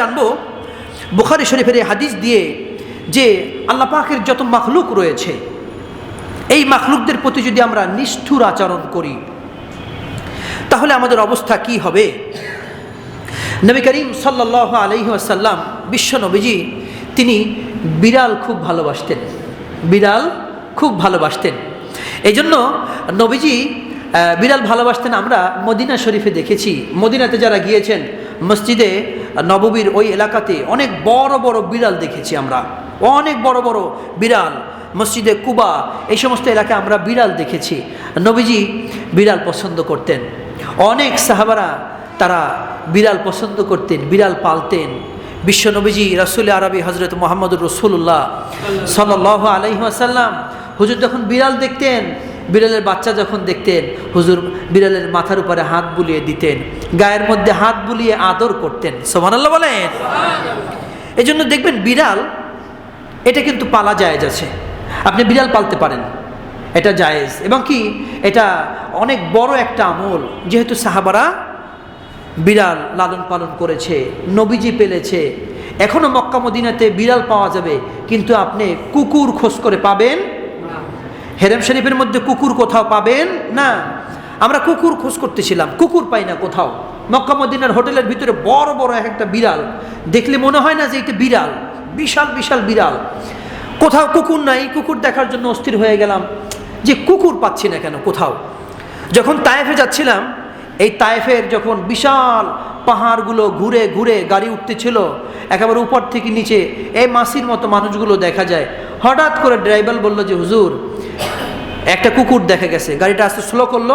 জানব, বুখারি শরীফের হাদিস দিয়ে যে আল্লাহ পাকের যত মাখলুক রয়েছে, এই মাখলুকদের প্রতি যদি আমরা নিষ্ঠুর আচরণ করি, তাহলে আমাদের অবস্থা কি হবে? নবী করিম সাল্লাহ আলহি আসাল্লাম বিশ্ব নবীজি তিনি বিড়াল খুব ভালোবাসতেন, বিড়াল খুব ভালোবাসতেন। এই জন্য নবীজি বিড়াল ভালোবাসতেন আমরা মদিনা শরীফে দেখেছি। মদিনাতে যারা গিয়েছেন, মসজিদে, নববীর ওই এলাকাতে অনেক বড় বড় বিড়াল দেখেছি আমরা। অনেক বড় বড় বিড়াল, মসজিদে কুবা, এই সমস্ত এলাকায় আমরা বিড়াল দেখেছি। নবীজি বিড়াল পছন্দ করতেন। অনেক সাহাবারা তারা বিড়াল পছন্দ করতেন, বিড়াল পালতেন। বিশ্ব নবীজি রাসুল আরবি হজরত মোহাম্মদুর রসুল্লাহ সাল আলহিহাসাল্লাম হুজুর যখন বিড়াল দেখতেন বিড়ালের বাচ্চা যখন দেখতেন, হুজুর বিড়ালের মাথার উপরে হাত বুলিয়ে দিতেন, গায়ের মধ্যে হাত বুলিয়ে আদর করতেন। সোমানাল্লাহ বলেন। এই জন্য দেখবেন বিড়াল, এটা কিন্তু পালা জায়েজ আছে। আপনি বিড়াল পালতে পারেন। এটা জায়েজ। এবং কি, এটা অনেক বড় একটা আমল। যেহেতু সাহাবারা বিড়াল লালন পালন করেছে, নবীজি পেলেছে এখনও মক্কা মদিনাতে বিড়াল পাওয়া যাবে, কিন্তু আপনি কুকুর খোঁজ করে পাবেন হেরেম শরীফের মধ্যে কুকুর কোথাও পাবেন না। আমরা কুকুর খোঁজ করতেছিলাম, কুকুর পাই না কোথাও। মক্কা মদিনার হোটেলের ভিতরে বড় বড় এক একটা বিড়াল। দেখলে মনে হয় না যে এটা বিড়াল, বিশাল বিশাল বিড়াল। কোথাও কুকুর নাই, কুকুর দেখার জন্য অস্থির হয়ে গেলাম যে কুকুর পাচ্ছি না কেন কোথাও। যখন তায়েফে যাচ্ছিলাম, এই তায়েফের যখন বিশাল পাহাড়গুলো ঘুরে ঘুরে গাড়ি উঠতেছিল, একেবারে উপর থেকে নিচে, এই মাসির মতো মানুষগুলো দেখা যায়। হঠাৎ করে ড্রাইভার বলল যে, হুজুর একটা কুকুর দেখা গেছে। গাড়িটা আস্তে স্লো করল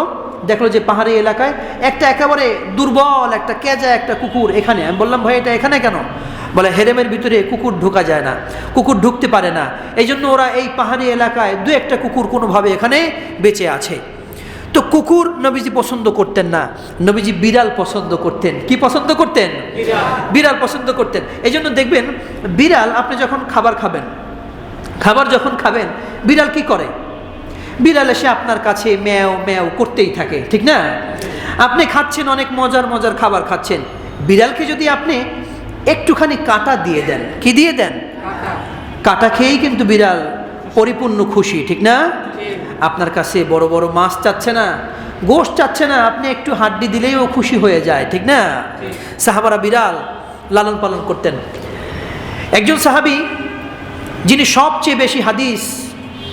দেখল যে পাহাড়ি এলাকায় একটা একেবারে দুর্বল একটা কেজা একটা কুকুর এখানে। আমি বললাম ভাই এটা এখানে কেন? বলে হেরেমের ভিতরে কুকুর ঢোকা যায় না কুকুর ঢুকতে পারে না। এই জন্য ওরা এই পাহাড়ি এলাকায় দু একটা কুকুর কোনোভাবে এখানে বেঁচে আছে। তো কুকুর নবীজি পছন্দ করতেন না নবীজি বিড়াল পছন্দ করতেন। কি পছন্দ করতেন? বিড়াল। পছন্দ করতেন। এই জন্য দেখবেন বিড়াল আপনি যখন খাবার খাবেন খাবার যখন খাবেন বিড়াল কি করে? বিড়াল এসে আপনার কাছে ম্যাও ম্যাও করতেই থাকে, ঠিক না? আপনি খাচ্ছেন, অনেক মজার মজার খাবার খাচ্ছেন। বিড়ালকে যদি আপনি একটুখানি কাটা দিয়ে দেন, কি দিয়ে দেন? কাটা খেয়েই কিন্তু বিড়াল পরিপূর্ণ খুশি, ঠিক না? আপনার কাছে বড় বড় মাছ চাচ্ছে না, গোশ চাচ্ছে না, আপনি একটু হাড্ডি দিলেই ও খুশি হয়ে যায়, ঠিক না? সাহাবারা বিড়াল লালন পালন করতেন। একজন সাহাবী, যিনি সবচেয়ে বেশি হাদিস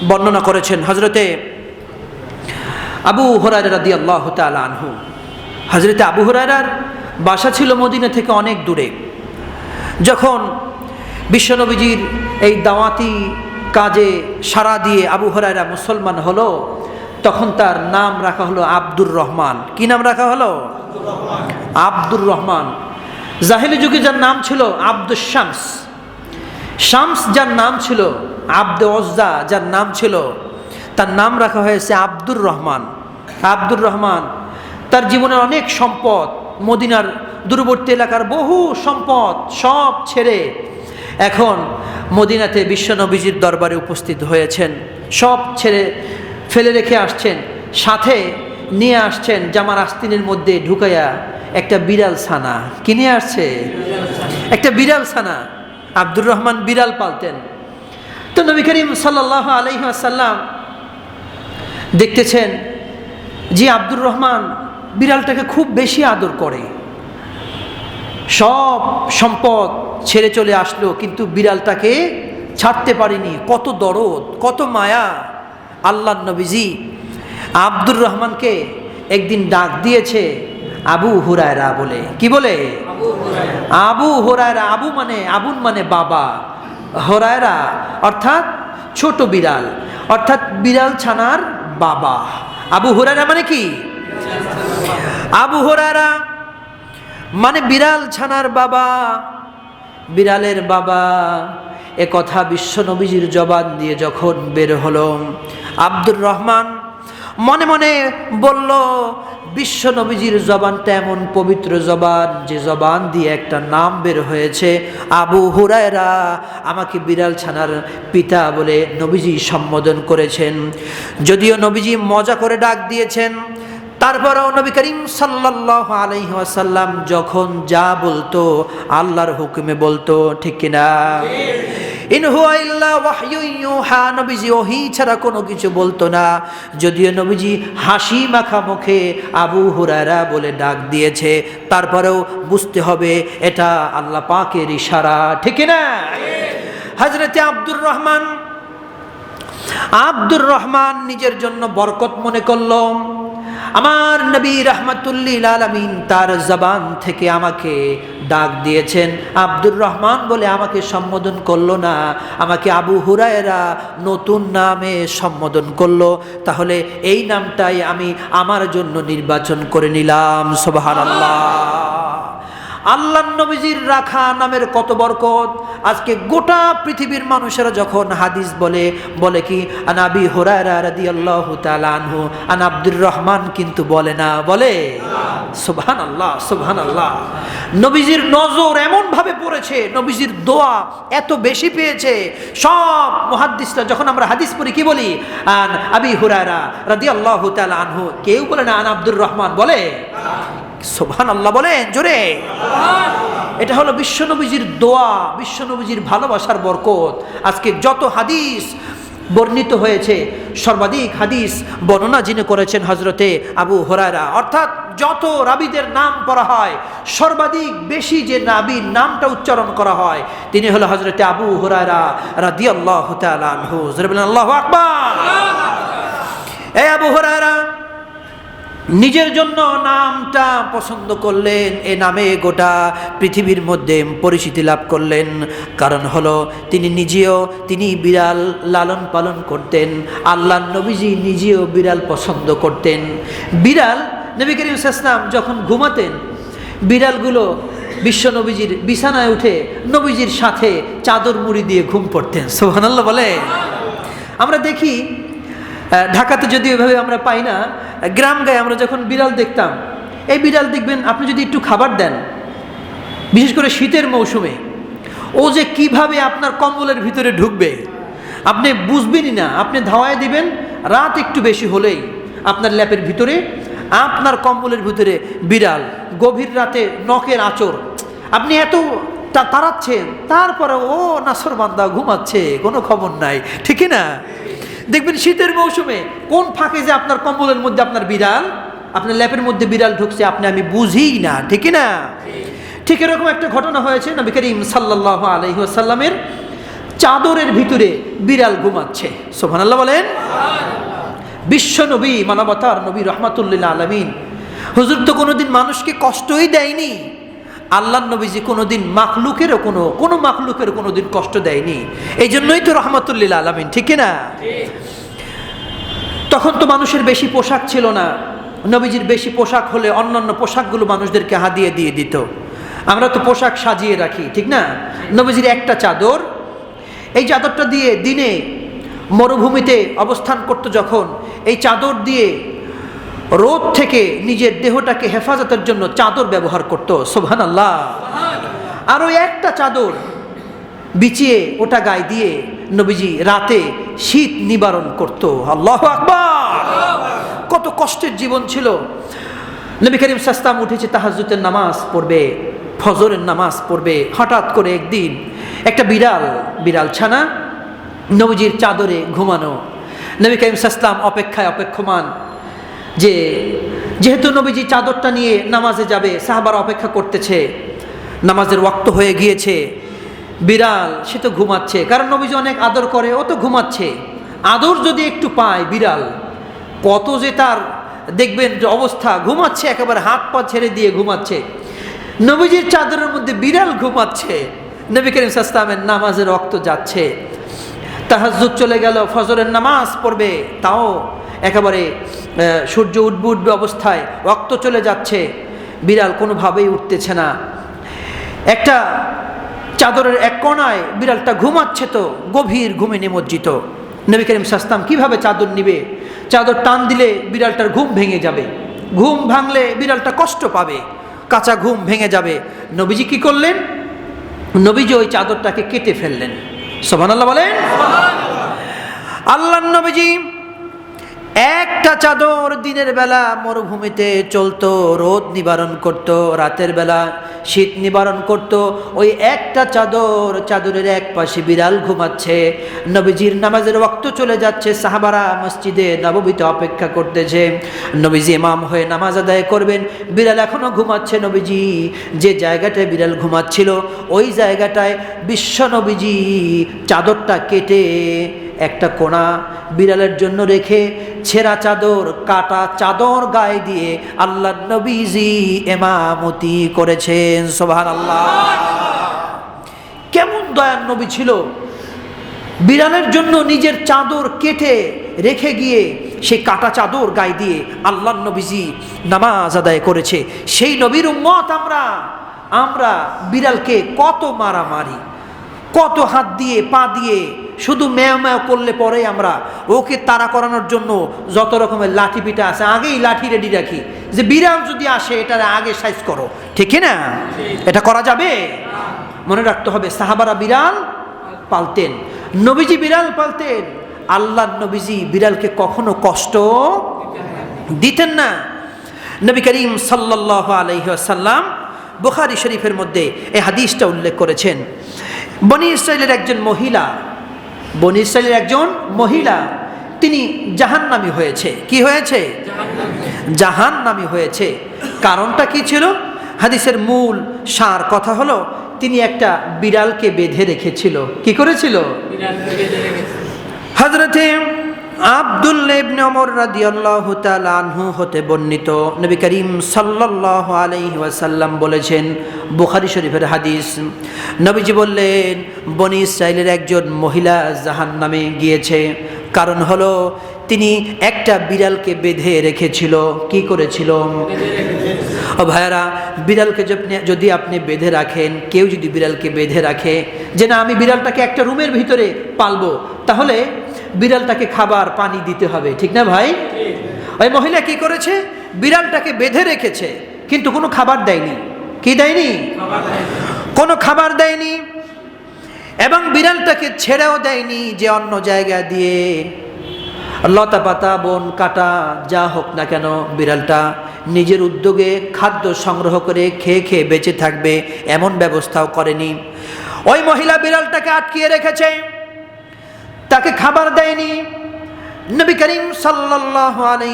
বর্ণনা করেছেন হজরতে আবু হরারা রাদি আল্লাহ আনহু। হজরতে আবু হরারার বাসা ছিল মদিনা থেকে অনেক দূরে। যখন বিশ্বনবীজির এই দাওয়াতি কাজে সাড়া দিয়ে আবু হরাইরা মুসলমান হলো, তখন তার নাম রাখা হলো আব্দুর রহমান। কি নাম রাখা হলো? আব্দুর রহমান। জাহেলি যুগে যার নাম ছিল আব্দুল শামস। শামস যার নাম ছিল আব্দ ওজ্জা, যার নাম ছিল, তার নাম রাখা হয়েছে আব্দুর রহমান। আব্দুর রহমান, তার জীবনের অনেক সম্পদ, মদিনার দূরবর্তী এলাকার বহু সম্পদ সব ছেড়ে এখন মদিনাতে বিশ্বনবীজির দরবারে উপস্থিত হয়েছেন। সব ছেড়ে ফেলে রেখে আসছেন, সাথে নিয়ে আসছেন জামার আস্তিনের মধ্যে ঢুকাইয়া একটা বিড়াল ছানা। কিনে আসছে? একটা বিড়াল ছানা। আব্দুর রহমান বিড়াল পালতেন। তো নবী করিম সাল্লাহ আলহিহাসাল্লাম দেখতেছেন যে আব্দুর রহমান বিড়ালটাকে খুব বেশি আদর করে। সব সম্পদ ছেড়ে চলে আসলো কিন্তু বিড়ালটাকে ছাড়তে পারেনি। কত দরদ কত মায়া আল্লাহ নবীজি আব্দুর রহমানকে একদিন ডাক দিয়েছে আবু হুরায়রা বলে। কি বলে? আবু হুরায়রা আবু মানে আবুন মানে বাবা। হোরায়রা, অর্থাৎ ছোট বিড়াল, অর্থাৎ বিড়াল ছানার বাবা। আবু হোরায়রা মানে কি? আবু হোরায়রা মানে বিড়াল ছানার বাবা। বিড়ালের বাবা, এ কথা বিশ্ব নবীজির জবান দিয়ে যখন বের হলো, আব্দুর রহমান মনে মনে বলল বিশ্ব নবীজির জবানটা এমন পবিত্র জবান, যে জবান দিয়ে একটা নাম বের হয়েছে, আবু হুরায়রা। আমাকে বিড়াল ছানার পিতা বলে নবীজি সম্বোধন করেছেন। যদিও নবীজি মজা করে ডাক দিয়েছেন, তারপরেও নবী করিম আলাইহি ওয়াসাল্লাম যখন যা বলতো, আল্লাহর হুকুমে বলতো, ঠিক কিনা? ইন হুয়া ইল্লা ওয়াহয়ু ইউহা, নবীজি ওহি ছাড়া কোনো কিছু বলতো না। যদিও নবীজি হাসি মাখা মুখে আবু হুরায়রা বলে ডাক দিয়েছে, তারপরেও বুঝতে হবে এটা আল্লাহ পাকের ইশারা, ঠিক না হজরতে আব্দুর রহমান আব্দুর রহমান নিজের জন্য বরকত মনে করল। আমার নবী রহমতুল্লিল আলমিন তার জবান থেকে আমাকে ডাক দিয়েছেন। আব্দুর রহমান বলে আমাকে সম্বোধন করল না, আমাকে আবু হুরায়রা নতুন নামে সম্বোধন করল। তাহলে এই নামটাই আমি আমার জন্য নির্বাচন করে নিলাম সোবাহান আল্লাহ আল্লাহ নবীজির রাখা নামের কত বরকত? আজকে গোটা পৃথিবীর মানুষেরা যখন হাদিস বলে বলে কি আনাবি হোরায়রা রাদিয়াল্লাহু তাআলা আনহু আন আব্দুর রহমান কিন্তু বলে না, বলে? সুবহান আল্লাহ সুবহান আল্লাহ নবীজির নজর এমন ভাবে পড়েছে, নবীজির দোয়া এত বেশি পেয়েছে। সব মুহাদ্দিসরা যখন আমরা হাদিস পড়ি, কি বলি? আন আবি হুরায়রা রাদিয়াল্লাহু তাআলা আনহু কেউ বলে না, আন আব্দুর রহমান বলে? সোভান আল্লাহ বলেন জোরে। এটা হলো বিশ্বনবীজির দোয়া, বিশ্বনবীজির ভালোবাসার বরকত। আজকে যত হাদিস বর্ণিত হয়েছে, সর্বাধিক হাদিস বর্ণনা যিনি করেছেন হজরতে আবু হরারা অর্থাৎ যত রাবিদের নাম পড়া হয়, সর্বাধিক বেশি যে নাবির নামটা উচ্চারণ করা হয়, তিনি হলো হজরতে আবু হরারা রাদি আল্লাহ আল্লাহ আকবার। এই আবু হরারা নিজের জন্য নামটা পছন্দ করলেন, এ নামে গোটা পৃথিবীর মধ্যে পরিচিতি লাভ করলেন। কারণ হলো, তিনি নিজেও, তিনি বিড়াল লালন পালন করতেন আল্লাহ নবীজি নিজেও বিড়াল পছন্দ করতেন। বিড়াল, নবী করিম ইসলাম যখন ঘুমাতেন, বিড়ালগুলো বিশ্ব নবীজির বিছানায় উঠে নবীজির সাথে চাদর মুড়ি দিয়ে ঘুম পড়তেন। সোহানাল্লাহ বলে আমরা দেখি ঢাকাতে যদি এভাবে আমরা পাই না গ্রাম গায়ে আমরা যখন বিড়াল দেখতাম, এই বিড়াল দেখবেন আপনি যদি একটু খাবার দেন, বিশেষ করে শীতের মৌসুমে, ও যে কীভাবে আপনার কম্বলের ভিতরে ঢুকবে, আপনি বুঝবেনই না, আপনি ধাওয়ায় দিবেন, রাত একটু বেশি হলেই আপনার ল্যাপের ভিতরে, আপনার কম্বলের ভিতরে বিড়াল, গভীর রাতে নখের আঁচড়, আপনি এত তাড়াচ্ছেন, তারপরে ও নাসর বান্দা ঘুমাচ্ছে, কোনো খবর নাই, ঠিকই না? দেখবেন শীতের মৌসুমে কোন ফাঁকে যে আপনার কম্বলের মধ্যে আপনার বিড়াল, আপনার ল্যাপের মধ্যে বিড়াল ঢুকছে, আপনি আমি বুঝিই না ঠিকই না? ঠিক এরকম একটা ঘটনা হয়েছে নবী করিম সাল্লাহ আলহিহাসাল্লামের চাদরের ভিতরে বিড়াল ঘুমাচ্ছে। সোহান আল্লাহ বলেন। বিশ্ব নবী, মানবতার নবী, রহমাতুল্লিল আলমিন। হুজুর তো কোনোদিন মানুষকে কষ্টই দেয়নি। আল্লাহ নবীজি কোনোদিন মাখলুকেরও কোনো কোনো মাখলুকের কোনোদিন কষ্ট দেয়নি। এই জন্যই তো রহমাতুল্লিল আলমিন, ঠিক না তখন তো মানুষের বেশি পোশাক ছিল না। নবীজির বেশি পোশাক হলে অন্যান্য পোশাকগুলো মানুষদেরকে হাদিয়ে দিয়ে দিত। আমরা তো পোশাক সাজিয়ে রাখি, ঠিক না? নবীজির একটা চাদর, এই চাদরটা দিয়ে দিনে মরুভূমিতে অবস্থান করত যখন, এই চাদর দিয়ে রোদ থেকে নিজের দেহটাকে হেফাজতের জন্য চাদর ব্যবহার করত সোভান আল্লাহ আরও একটা চাদর বিছিয়ে ওটা গায়ে দিয়ে নবীজি রাতে শীত নিবারণ করত। আল্লাহ আকবার! কত কষ্টের জীবন ছিল। নবী করিম সাস্তাম উঠেছে তাহাজুতের নামাজ পড়বে, ফজরের নামাজ পড়বে। হঠাৎ করে একদিন একটা বিড়াল বিড়াল ছানা নবীজির চাদরে ঘুমানো। নবী করিম সাস্তাম অপেক্ষায় অপেক্ষমান যে যেহেতু নবীজি চাদরটা নিয়ে নামাজে যাবে, সাহাবার অপেক্ষা করতেছে, নামাজের ওয়াক্ত হয়ে গিয়েছে, বিড়াল, সে তো ঘুমাচ্ছে, কারণ নবীজি অনেক আদর করে, ও তো ঘুমাচ্ছে। আদর যদি একটু পায় বিড়াল, কত যে তার দেখবেন যে অবস্থা, ঘুমাচ্ছে, একেবারে হাত পা ছেড়ে দিয়ে ঘুমাচ্ছে। নবীজির চাদরের মধ্যে বিড়াল ঘুমাচ্ছে। নবী করিম সাস্তামের নামাজের রক্ত যাচ্ছে। তাহাজুদ চলে গেল, ফজরের নামাজ পড়বে, তাও একেবারে সূর্য উঠবে উঠবে অবস্থায়, রক্ত চলে যাচ্ছে, বিড়াল কোনোভাবেই উঠতেছে না। একটা চাদরের এক কোনায় বিড়ালটা ঘুমাচ্ছে তো, গভীর ঘুমে নিমজ্জিত। নবী করিম সাস্তাম কীভাবে চাদর নিবে? চাদর টান দিলে বিড়ালটার ঘুম ভেঙে যাবে। ঘুম ভাঙলে বিড়ালটা কষ্ট পাবে, কাঁচা ঘুম ভেঙে যাবে। নবীজি কি করলেন? নবীজি ওই চাদরটাকে কেটে ফেললেন। সোমান আল্লাহ বলেন আল্লাহ নবীজি একটা চাদর দিনের বেলা মরুভূমিতে চলতো, রোদ নিবারণ করত, রাতের বেলা শীত নিবারণ করত। ওই একটা চাদর চাদরের এক পাশে বিড়াল ঘুমাচ্ছে, নবীজির নামাজের রক্ত চলে যাচ্ছে, সাহাবারা মসজিদে নববীতে অপেক্ষা করতেছে। নবীজি ইমাম হয়ে নামাজ আদায় করবেন, বিড়াল এখনও ঘুমাচ্ছে নবীজি। যে জায়গাটায় বিড়াল ঘুমাচ্ছিল, ওই জায়গাটায় বিশ্ব নবীজি চাদরটা কেটে একটা কোণা বিড়ালের জন্য রেখে ছেঁড়া চাদর, কাটা চাদর গায়ে দিয়ে আল্লাহ নবীজি এমামতি করেছেন সোভান আল্লাহ কেমন দয়ার নবী ছিল? বিড়ালের জন্য নিজের চাদর কেটে রেখে গিয়ে সে কাটা চাদর গায়ে দিয়ে আল্লাহ নবীজি নামাজ আদায় করেছে। সেই নবীর উম্মত আমরা আমরা বিড়ালকে কত মারামারি, কত হাত দিয়ে পা দিয়ে শুধু ম্যাও ম্যাও করলে পরে আমরা ওকে তাড়া করানোর জন্য যত রকমের লাঠি পিঠা আছে, আগেই লাঠি রেডি রাখি। যে বিড়াল যদি আসে, এটার আগে সাইজ করো। ঠিক না এটা করা যাবে? মনে রাখতে হবে, সাহাবারা বিড়াল পালতেন। নবীজি বিড়াল পালতেন। আল্লাহ নবীজি বিড়ালকে কখনো কষ্ট দিতেন না। নবী করিম সাল্লাহ বুখারি শরীফের মধ্যে এই হাদিসটা উল্লেখ করেছেন। বনি ইসরায়েলের একজন মহিলা বনি ইসরায়েলের একজন মহিলা তিনি জাহান্নামি হয়েছে। কি হয়েছে? জাহান্নামি হয়েছে। কারণটা কি ছিল? হাদিসের মূল সার কথা হলো তিনি একটা বিড়ালকে বেঁধে রেখেছিল। কি করেছিল? হজরতে আব্দুল্লাহ ইবনে ওমর রাদিয়াল্লাহু তাআলা হতে বর্ণিত নবী করিম সাল্লাল্লাহু আলাইহি ওয়াসাল্লাম বলেছেন, বুখারী শরীফের হাদিস, নবীজি বললেন, বনি ইসরাইলের একজন মহিলা জাহান্নামে গিয়েছে। কারণ হলো, তিনি একটা বিড়ালকে বেঁধে রেখেছিল। কি করেছিল? ও ভাইয়ারা, বিড়ালকে যদি আপনি বেঁধে রাখেন, কেউ যদি বিড়ালকে বেঁধে রাখে, যে না, আমি বিড়ালটাকে একটা রুমের ভিতরে পালবো, তাহলে বিড়ালটাকে খাবার পানি দিতে হবে। ঠিক না ভাই? ওই মহিলা কি করেছে? বিড়ালটাকে বেঁধে রেখেছে কিন্তু কোনো খাবার দেয়নি। কি দেয়নি? কোনো খাবার দেয়নি। এবং বিড়ালটাকে ছেড়েও দেয়নি যে অন্য জায়গা দিয়ে। লতা পাতা বন কাটা যা হোক না কেন বিড়ালটা নিজের উদ্যোগে খাদ্য সংগ্রহ করে খেয়ে খেয়ে বেঁচে থাকবে এমন ব্যবস্থাও করেনি। ওই মহিলা বিড়ালটাকে আটকিয়ে রেখেছে। তাকে খাবার দেয়নি। নবী করিম এই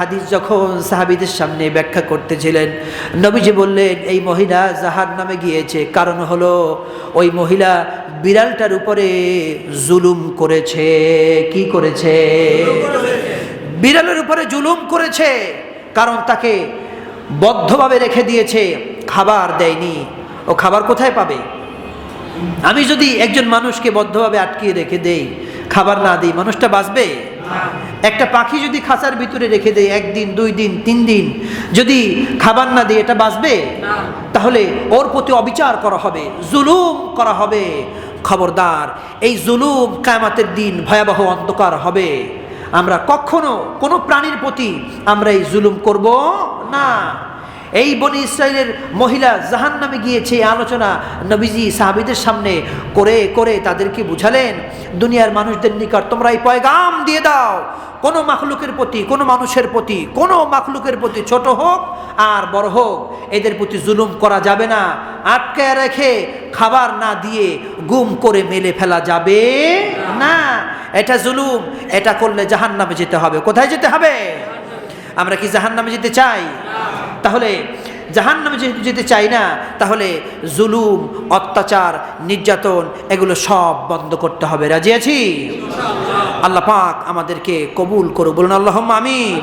হাদিস যখন সাহাবিদের সামনে ব্যাখ্যা করতেছিলেন, নবীজি বললেন, এই মহিলা জাহার নামে গিয়েছে। কারণ হলো, ওই মহিলা বিড়ালটার উপরে জুলুম করেছে। কি করেছে? বিড়ালের উপরে জুলুম করেছে, কারণ তাকে বদ্ধভাবে রেখে দিয়েছে। খাবার দেয়নি। ও খাবার কোথায় পাবে? আমি যদি একজন মানুষকে বদ্ধভাবে আটকিয়ে রেখে দেই, খাবার না দিই, মানুষটা বাঁচবে? একটা পাখি যদি খাঁচার ভিতরে রেখে দেয় একদিন, দুই দিন, তিন দিন, যদি খাবার না দিই, এটা বাঁচবে? তাহলে ওর প্রতি অবিচার করা হবে, জুলুম করা হবে। খবরদার, এই জুলুম কায়ামাতের দিন ভয়াবহ অন্ধকার হবে। আমরা কখনো কোনো প্রাণীর প্রতি আমরা এই জুলুম করব না। এই বনি ইসরায়েলের মহিলা জাহান নামে গিয়েছে আলোচনা নবীজি সাহাবিদের সামনে করে করে তাদেরকে বুঝালেন, দুনিয়ার মানুষদের নিকট তোমরা এই পয়গাম দিয়ে দাও। কোনো মাখলুকের প্রতি, কোনো মানুষের প্রতি, কোনো মাখলুকের প্রতি ছোট হোক আর বড় হোক, এদের প্রতি জুলুম করা যাবে না। আটকে রেখে খাবার না দিয়ে গুম করে মেলে ফেলা যাবে না। এটা জুলুম, এটা করলে জাহান নামে যেতে হবে। কোথায় যেতে হবে? আমরা কি জাহান নামে যেতে চাই? তাহলে জাহান নামে যেহেতু যেতে চাই না তাহলে জুলুম অত্যাচার নির্যাতন এগুলো সব বন্ধ করতে হবে। রাজি আছি? আল্লাহ পাক আমাদেরকে কবুল করো বলুন আল্লাহ আমিন।